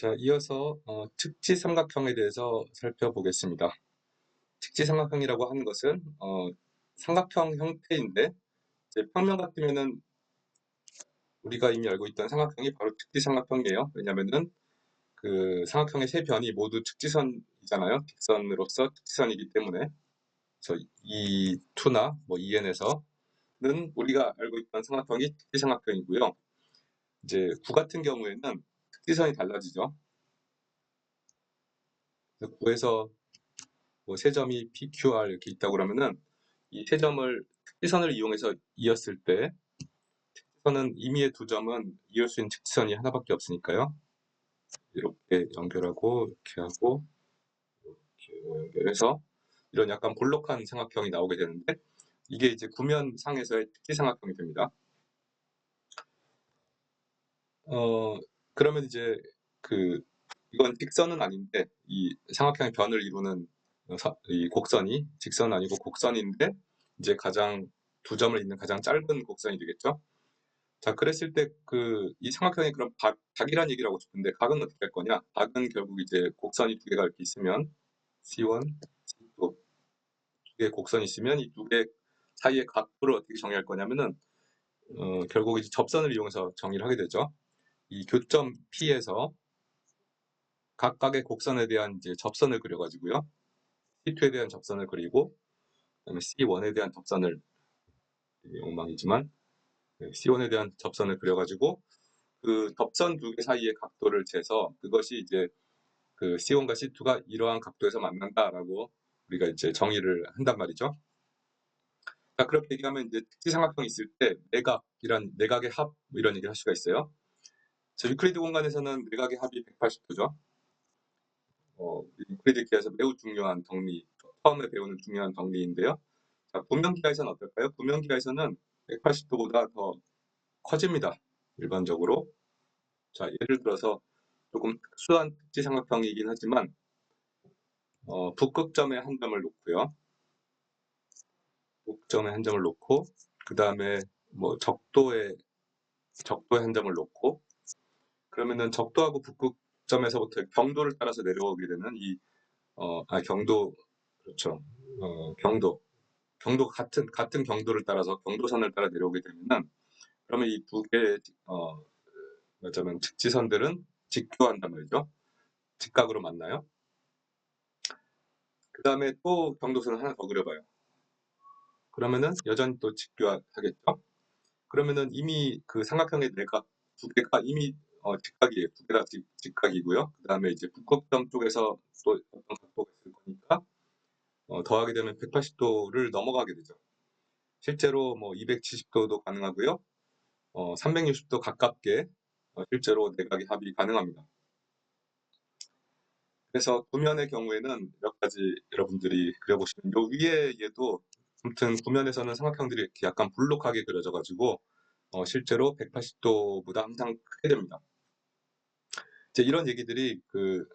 자, 이어서 어, 측지 삼각형에 대해서 살펴보겠습니다. 측지 삼각형이라고 하는 것은 어, 삼각형 형태인데 평면 같으면은 우리가 이미 알고 있던 삼각형이 바로 측지 삼각형이에요. 왜냐하면은 그 삼각형의 세 변이 모두 측지선이잖아요. 직선으로서 측지선이기 때문에 그래서 이 2나 뭐 2n에서는 우리가 알고 있던 삼각형이 측지 삼각형이고요. 이제 구 같은 경우에는 특지선이 달라지죠. 구에서 뭐 세 점이 PQR 이렇게 있다고 그러면은 이 세 점을 특지선을 이용해서 이었을 때 특지선은 임의의 두 점은 이을 수 있는 특지선이 하나밖에 없으니까요. 이렇게 연결하고 이렇게 하고 이렇게 연결해서 이런 약간 볼록한 삼각형이 나오게 되는데 이게 이제 구면 상에서의 특지 삼각형이 됩니다. 어 그러면 이제 그 이건 직선은 아닌데 이 삼각형의 변을 이루는 이 곡선이 직선은 아니고 곡선인데 이제 가장 두 점을 잇는 가장 짧은 곡선이 되겠죠. 자, 그랬을 때 그 이 삼각형의 그런 각, 각이란 얘기를 하고 싶은데 각은 어떻게 할 거냐? 각은 결국 이제 곡선이 두 개가 이렇게 있으면 C1, C2 두 개의 곡선이 있으면 이 두 개 사이의 각도를 어떻게 정의할 거냐면은 어, 결국 이제 접선을 이용해서 정의를 하게 되죠. 이 교점 P에서 각각의 곡선에 대한 이제 접선을 그려가지고요. C2에 대한 접선을 그리고 그다음에 C1에 대한 접선을 엉망이지만 C1에 대한 접선을 그려가지고 그 접선 두 개 사이의 각도를 재서 그것이 이제 그 C1과 C2가 이러한 각도에서 만난다라고 우리가 이제 정의를 한단 말이죠. 자, 그렇게 얘기하면 이제 특지삼각형이 있을 때 내각이란 내각의 합뭐 이런 얘기를 할 수가 있어요. 저 유클리드 공간에서는 내각의 합이 180도죠. 어, 유클리드 기하에서 매우 중요한 정리, 처음에 배우는 중요한 정리인데요. 자, 분명 기하에서는 어떨까요? 분명 기하에서는 180도보다 더 커집니다. 일반적으로. 자, 예를 들어서 조금 특수한 특지 삼각형이긴 하지만 어, 북극점에 한 점을 놓고요. 북점에 한 점을 놓고 그 다음에 뭐 적도에 적도에 한 점을 놓고 그러면은 적도하고 북극점에서부터 경도를 따라서 내려오게 되는 이 어, 아, 경도 그렇죠. 어, 경도 경도 같은 같은 경도를 따라서 경도선을 따라 내려오게 되면은 그러면 이두 개의 어, 말자면 직지선들은 직교한단 말이죠. 직각으로 만나요. 그 다음에 또 경도선을 하나 더 그려봐요. 그러면은 여전히 또 직교하겠죠. 그러면은 이미 그 삼각형의 내각 두 개가 이미 어, 직각이에요. 두 개 다 직각이고요. 그 다음에 이제 북극점 쪽에서 또 어떤 각도가 있을 거니까 어, 더하게 되면 180도를 넘어가게 되죠. 실제로 뭐 270도도 가능하고요. 어, 360도 가깝게 어, 실제로 내각의 합이 가능합니다. 그래서 구면의 경우에는 몇 가지 여러분들이 그려보시면 요 위에 얘도 아무튼 구면에서는 삼각형들이 이렇게 약간 불룩하게 그려져 가지고 어, 실제로 180도보다 항상 크게 됩니다. 이제 이런 얘기들이 그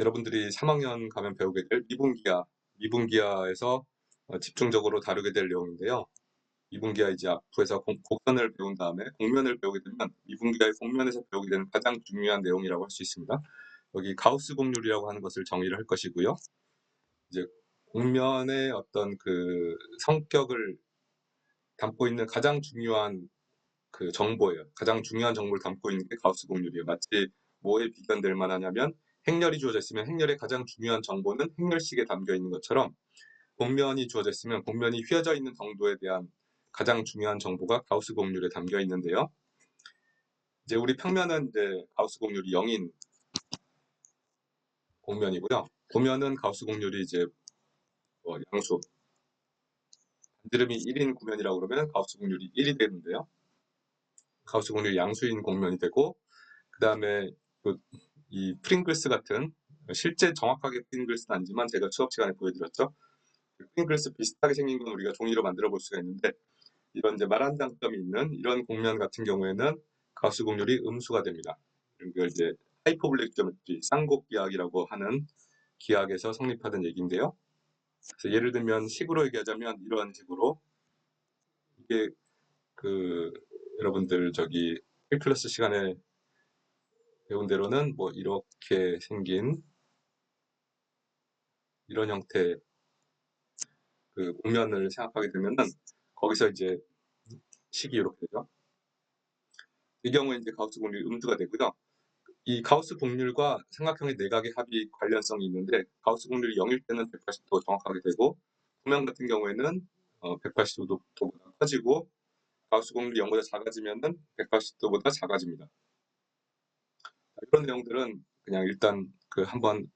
여러분들이 3학년 가면 배우게 될 미분기하, 미분기하에서 어, 집중적으로 다루게 될 내용인데요. 미분기하 이제 앞부에서 곡선을 배운 다음에 곡면을 배우게 되면 미분기하의 곡면에서 배우게 되는 가장 중요한 내용이라고 할 수 있습니다. 여기 가우스 곡률이라고 하는 것을 정의를 할 것이고요. 이제 곡면의 어떤 그 성격을 담고 있는 가장 중요한 그 정보예요. 가장 중요한 정보를 담고 있는 게 가우스 곡률이에요. 마치 뭐에 비견될 만하냐면 행렬이 주어져 있으면 행렬의 가장 중요한 정보는 행렬식에 담겨 있는 것처럼 곡면이 주어져 있으면 곡면이 휘어져 있는 정도에 대한 가장 중요한 정보가 가우스 곡률에 담겨 있는데요. 이제 우리 평면은 이제 가우스 곡률이 0인 곡면이고요. 도면은 가우스 곡률이 이제 뭐 양수 반지름이 1인 구면이라고 그러면 가우스 곡률이 1이 되는데요. 가우스 곡률이 양수인 곡면이 되고 그 다음에 그 이 프링글스 같은 실제 정확하게 프링글스는 아니지만 제가 수업 시간에 보여드렸죠. 그 프링글스 비슷하게 생긴 건 우리가 종이로 만들어 볼 수가 있는데 이런 이제 말한 장점이 있는 이런 곡면 같은 경우에는 가우스 곡률이 음수가 됩니다. 이걸 이제 하이퍼블릭 지오메트리 쌍곡 기하학이라고 하는 기하학에서 성립하던 얘기인데요. 그래서 예를 들면 식으로 얘기하자면 이런 식으로 이게 그 여러분들 저기 1클래스 시간에 배운 대로는 뭐 이렇게 생긴 이런 형태 그 곡면을 생각하게 되면은 거기서 이제 식이 이렇게 되죠. 이 경우에 이제 가우스 곡률 음수가 되고요. 이 가우스 곡률과 삼각형의 내각의 합이 관련성이 있는데 가우스 곡률이 0일 때는 180도 정확하게 되고 구명 같은 경우에는 어, 180도보다 커지고 가우스 곡률이 0보다 작아지면은 180도보다 작아집니다. 이런 내용들은 그냥 일단 그 한번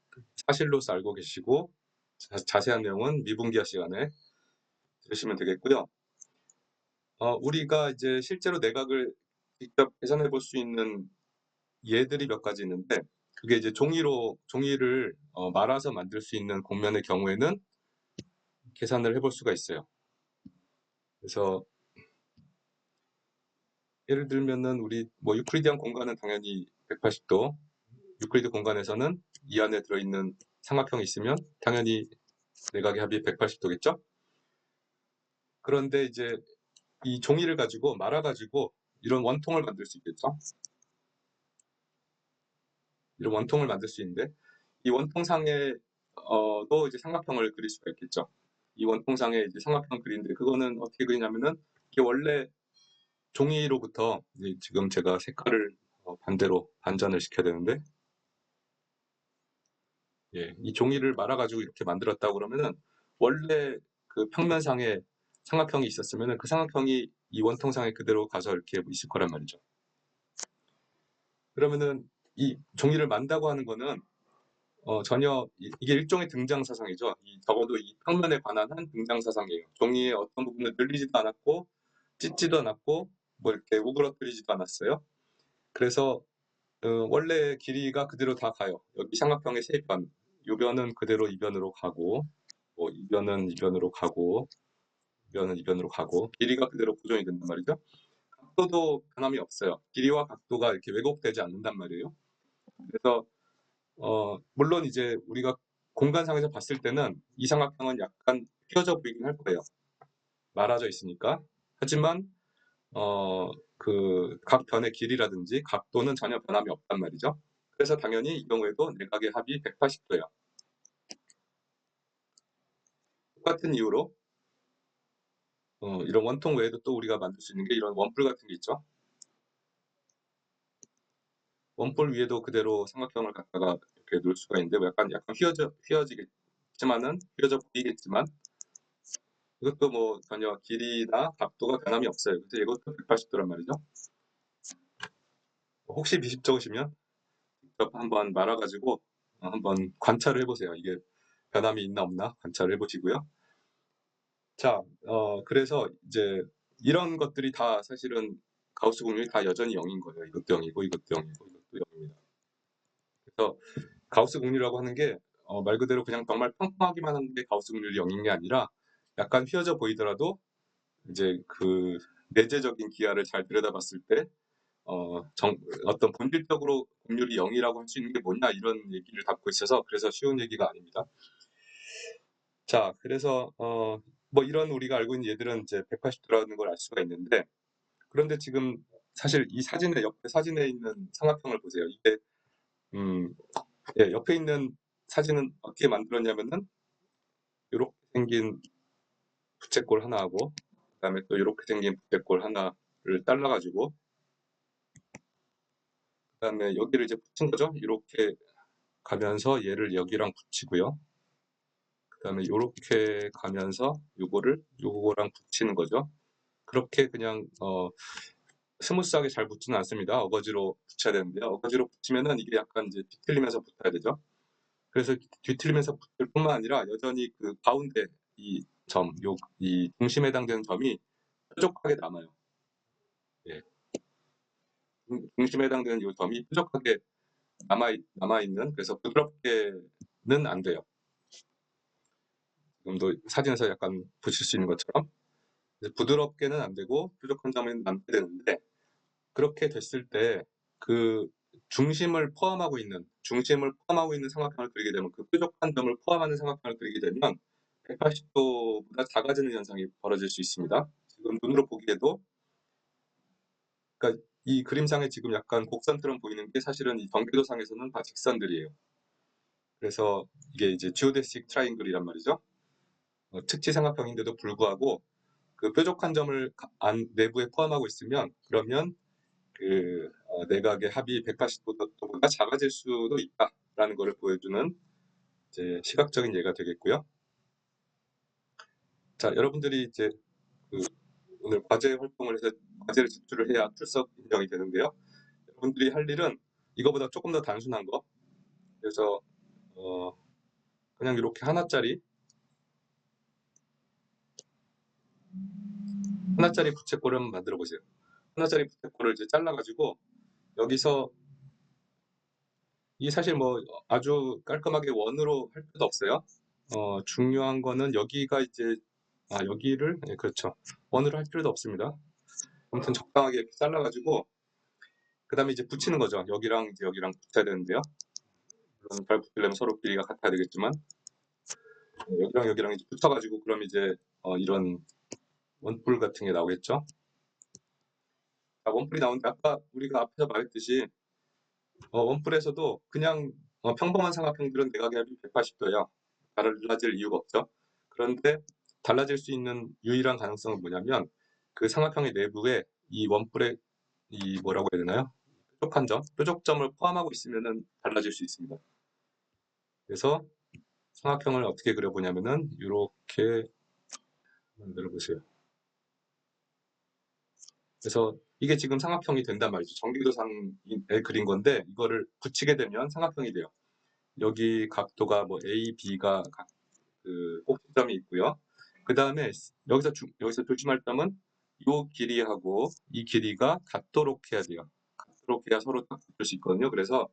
사실로서 알고 계시고 자, 세한 내용은 미분기화 시간에 들으시면 되겠고요. 어, 우리가 이제 실제로 내각을 직접 계산해 볼 수 있는 예들이 몇 가지 있는데 그게 이제 종이로 종이를 어, 말아서 만들 수 있는 곡면의 경우에는 계산을 해볼 수가 있어요. 그래서 예를 들면은 우리 뭐 유클리디안 공간은 당연히 180도 유클리드 공간에서는 이 안에 들어있는 삼각형이 있으면 당연히 내각의 합이 180도겠죠? 그런데 이제 이 종이를 가지고 말아가지고 이런 원통을 만들 수 있겠죠? 이런 원통을 만들 수 있는데 이 원통상에 어도 이제 삼각형을 그릴 수가 있겠죠. 이 원통상에 이제 삼각형 그리는데 그거는 어떻게 그리냐면은 이게 원래 종이로부터 지금 제가 색깔을 어, 반대로 반전을 시켜야 되는데 예, 이 종이를 말아가지고 이렇게 만들었다고 그러면은 원래 그 평면상에 삼각형이 있었으면은 그 삼각형이 이 원통상에 그대로 가서 이렇게 있을 거란 말이죠. 그러면은 이 종이를 만다고 하는 거는 어, 전혀 이, 게 일종의 등장 사상이죠. 이, 적어도 이 평면에 관한 한 등장 사상이에요. 종이의 어떤 부분을 늘리지도 않았고 찢지도 않았고 뭐 이렇게 우그러뜨리지도 않았어요. 그래서 어, 원래 길이가 그대로 다 가요. 여기 삼각형의 세 변, 요 변은 그대로 이 변으로 가고 뭐 이 변은 이 변으로 가고 이 변은 이 변으로 가고 길이가 그대로 고정이 된단 말이죠. 각도도 변함이 없어요. 길이와 각도가 이렇게 왜곡되지 않는단 말이에요. 그래서 어, 물론 이제 우리가 공간상에서 봤을 때는 이 삼각형은 약간 휘어져 보이긴 할 거예요. 말아져 있으니까. 하지만 어, 그 각 변의 길이라든지 각도는 전혀 변함이 없단 말이죠. 그래서 당연히 이 경우에도 내각의 합이 180도예요. 똑같은 이유로 어, 이런 원통 외에도 또 우리가 만들 수 있는 게 이런 원뿔 같은 게 있죠. 원뿔 위에도 그대로 삼각형을 갖다가 이렇게 놓을 수가 있는데 뭐 약간 약간 휘어져 휘어지겠지만은 휘어져 보이겠지만 이것도 뭐 전혀 길이나 각도가 변함이 없어요. 그래서 이것도 180도란 말이죠. 혹시 미심쩍으시면 직접 한번 말아가지고 한번 관찰을 해보세요. 이게 변함이 있나 없나 관찰을 해보시고요. 자, 어, 그래서 이제 이런 것들이 다 사실은 가우스 공률이 다 여전히 0인 거예요. 이것도 0이고 이것도 0이고 이것도 0입니다. 그래서 가우스 공률이라고 하는 게말 어, 그대로 그냥 정말 평평하기만 한데 가우스 공률이 0인 게 아니라 약간 휘어져 보이더라도 이제 그 내재적인 기하를 잘 들여다봤을 때 어, 정, 어떤 본질적으로 공률이 0이라고 할 수 있는 게 뭐냐 이런 얘기를 담고 있어서 그래서 쉬운 얘기가 아닙니다. 자, 그래서 어, 뭐 이런 우리가 알고 있는 얘들은 이제 180도라는 걸 알 수가 있는데 그런데 지금 사실 이 사진의 옆에 사진에 있는 삼각형을 보세요. 이게 음, 예, 옆에 있는 사진은 어떻게 만들었냐면은 이렇게 생긴 부채꼴 하나 하고 그 다음에 또 이렇게 생긴 부채꼴 하나를 잘라가지고 그 다음에 여기를 이제 붙인 거죠. 이렇게 가면서 얘를 여기랑 붙이고요. 그 다음에 이렇게 가면서 요거를 요거랑 붙이는 거죠. 그렇게 그냥 어, 스무스하게 잘 붙지는 않습니다. 어거지로 붙여야 되는데요. 어거지로 붙이면은 이게 약간 이제 뒤틀리면서 붙어야 되죠. 그래서 뒤틀리면서 붙을 뿐만 아니라 여전히 그 가운데 이 점, 요, 이 중심에 해당되는 점이 뾰족하게 남아요. 예. 중심에 해당되는 이 점이 뾰족하게 남아, 남아있는, 그래서 부드럽게는 안 돼요. 지금도 사진에서 약간 보실 수 있는 것처럼. 부드럽게는 안 되고, 뾰족한 점은 남게 되는데, 그렇게 됐을 때, 그 중심을 포함하고 있는, 중심을 포함하고 있는 삼각형을 그리게 되면, 그 뾰족한 점을 포함하는 삼각형을 그리게 되면, 180도보다 작아지는 현상이 벌어질 수 있습니다. 지금 눈으로 보기에도 그러니까 이 그림상에 지금 약간 곡선처럼 보이는 게 사실은 이 경계도상에서는 다 직선들이에요. 그래서 이게 이제 지오데식 트라이앵글이란 말이죠. 어, 특지 삼각형인데도 불구하고 그 뾰족한 점을 가- 안 내부에 포함하고 있으면 그러면 그 어, 내각의 합이 180도보다 작아질 수도 있다라는 것을 보여주는 이제 시각적인 예가 되겠고요. 자, 여러분들이 이제 그 오늘 과제 활동을 해서 과제를 제출을 해야 출석 인정이 되는데요. 여러분들이 할 일은 이거보다 조금 더 단순한 거. 그래서 어, 그냥 이렇게 하나짜리 하나짜리 부채꼴을 한번 만들어 보세요. 하나짜리 부채꼴을 이제 잘라가지고 여기서 이 사실 뭐 아주 깔끔하게 원으로 할 필요도 없어요. 어, 중요한 거는 여기가 이제 아 여기를 네, 그렇죠. 원으로 할 필요도 없습니다. 아무튼 적당하게 이렇게 잘라가지고 그 다음에 이제 붙이는 거죠. 여기랑 이제 여기랑 붙여야 되는데요. 물론 잘 붙이려면 서로 길이가 같아야 되겠지만 네, 여기랑 여기랑 이제 붙여가지고 그럼 이제 어, 이런 원뿔 같은 게 나오겠죠. 자, 원뿔이 나오는데 아까 우리가 앞에서 말했듯이 어, 원뿔에서도 그냥 어, 평범한 삼각형들은 내각의 합이 180도예요. 달라질 이유가 없죠. 그런데 달라질 수 있는 유일한 가능성은 뭐냐면 그 삼각형의 내부에 이 원뿔의 이 뭐라고 해야 되나요? 뾰족한 점, 뾰족점을 포함하고 있으면은 달라질 수 있습니다. 그래서 삼각형을 어떻게 그려보냐면은 이렇게 만들어 보세요. 그래서 이게 지금 삼각형이 된단 말이죠. 정비도상에 그린 건데 이거를 붙이게 되면 삼각형이 돼요. 여기 각도가 뭐 A, B가 각, 그 꼭지점이 있고요. 그 다음에 여기서 주, 여기서 조심할 점은 이 길이하고 이 길이가 같도록 해야 돼요. 같도록 해야 서로 딱 붙을 수 있거든요. 그래서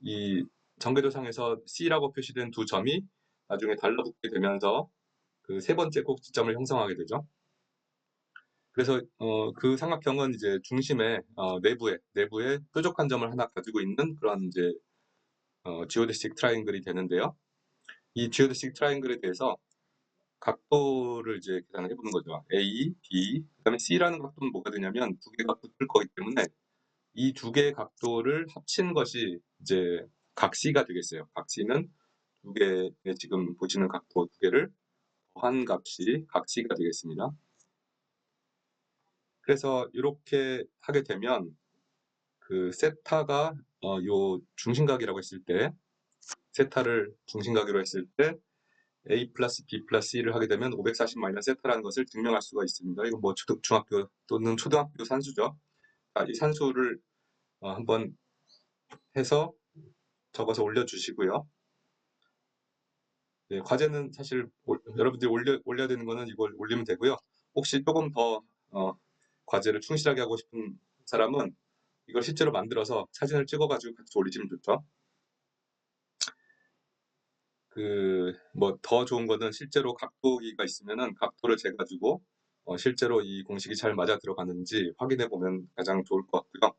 이 정궤도상에서 C라고 표시된 두 점이 나중에 달라붙게 되면서 그 세 번째 꼭지점을 형성하게 되죠. 그래서 어, 그 삼각형은 이제 중심에 어, 내부에 내부에 뾰족한 점을 하나 가지고 있는 그런 이제 어, 지오데식 트라이앵글이 되는데요. 이 지오데식 트라이앵글에 대해서 각도를 이제 계산을 해보는 거죠. A, B, 그 다음에 C라는 각도는 뭐가 되냐면 두 개가 붙을 거기 때문에 이 두 개의 각도를 합친 것이 이제 각 C가 되겠어요. 각 C는 두 개의 지금 보시는 각도 두 개를 더한 값이 각 C가 되겠습니다. 그래서 이렇게 하게 되면 그 세타가 어, 요 중심각이라고 했을 때 세타를 중심각으로 했을 때 a 플러스 b 플러스 c를 하게 되면 540 마이너스 세타라는 것을 증명할 수가 있습니다. 이건 뭐 초등, 중학교 또는 초등학교 산수죠. 자, 이 산수를 어, 한번 해서 적어서 올려주시고요. 네, 과제는 사실 올- 여러분들이 올려, 올려야 되는 거는 이걸 올리면 되고요. 혹시 조금 더 어, 과제를 충실하게 하고 싶은 사람은 이걸 실제로 만들어서 사진을 찍어가지고 같이 올리시면 좋죠. 그 뭐 더 좋은 거는 실제로 각도기가 있으면은 각도를 재가지고 어, 실제로 이 공식이 잘 맞아 들어가는지 확인해 보면 가장 좋을 것 같고요.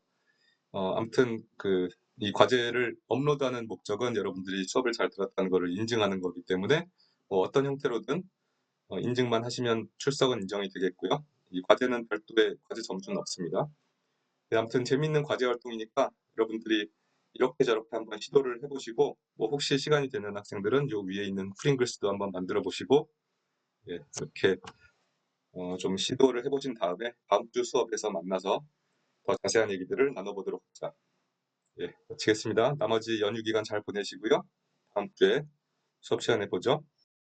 어, 아무튼 그 이 과제를 업로드하는 목적은 여러분들이 수업을 잘 들었다는 것을 인증하는 거기 때문에 뭐 어떤 형태로든 어, 인증만 하시면 출석은 인정이 되겠고요. 이 과제는 별도의 과제 점수는 없습니다. 네, 아무튼 재밌는 과제 활동이니까 여러분들이 이렇게 저렇게 한번 시도를 해보시고 뭐 혹시 시간이 되는 학생들은 요 위에 있는 프링글스도 한번 만들어 보시고 예, 이렇게 어, 좀 시도를 해보신 다음에 다음 주 수업에서 만나서 더 자세한 얘기들을 나눠보도록 하자. 예, 마치겠습니다. 나머지 연휴 기간 잘 보내시고요. 다음 주에 수업 시간에 보죠.